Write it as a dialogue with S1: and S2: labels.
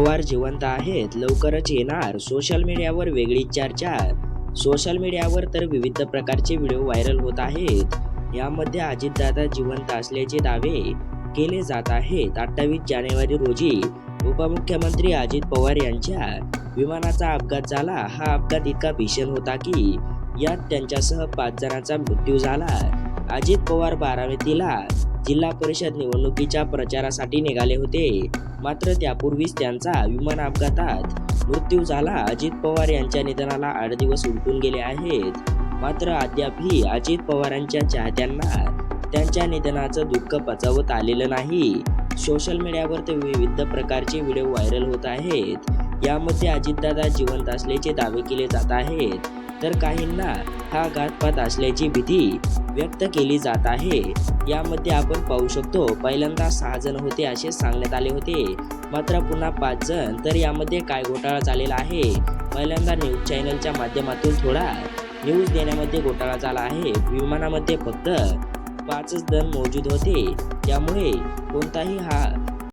S1: पवार जिवंत आहेत लवकरच येणार. सोशल मीडियावर वेगळी चर्चा. सोशल मीडियावर तर विविध प्रकारचे व्हिडिओ व्हायरल होत आहेत. यामध्ये अजितदादा जिवंत असल्याचे दावे केले जात आहेत. अठ्ठावीस जानेवारी रोजी उपमुख्यमंत्री अजित पवार यांच्या विमानाचा अपघात झाला. हा अपघात इतका भीषण होता की यात त्यांच्यासह पाच जणांचा मृत्यू झाला. अजित पवार बारामतीला जिल्हा परिषद निवडणुकीच्या प्रचारासाठी निघाले होते. मात्र त्यापूर्वीच त्यांचा विमान अपघातात मृत्यू झाला. अजित पवार यांच्या निधनाला आठ दिवस उलटून गेले आहेत. मात्र अद्यापही अजित पवारांच्या चाहत्यांना त्यांच्या निधनाचं दुःख पचवत आलेलं नाही. सोशल मीडियावर ते विविध प्रकारचे व्हिडिओ व्हायरल होत आहेत. यामध्ये अजितदादा जिवंत असल्याचे दावे केले जात आहेत. तर काहींना हा घातपात असल्याची भीती व्यक्त केली जात आहे. यामध्ये आपण पाहू शकतो पहिल्यांदा सहा जण होते असे सांगण्यात आले होते. मात्र पुन्हा पाच जण तर यामध्ये काय घोटाळा झालेला आहे? पहिल्यांदा न्यूज चॅनलच्या माध्यमातून थोडा न्यूज देण्यामध्ये घोटाळा झाला आहे. विमानामध्ये फक्त पाचच जण मौजूद होते. त्यामुळे कोणताही हा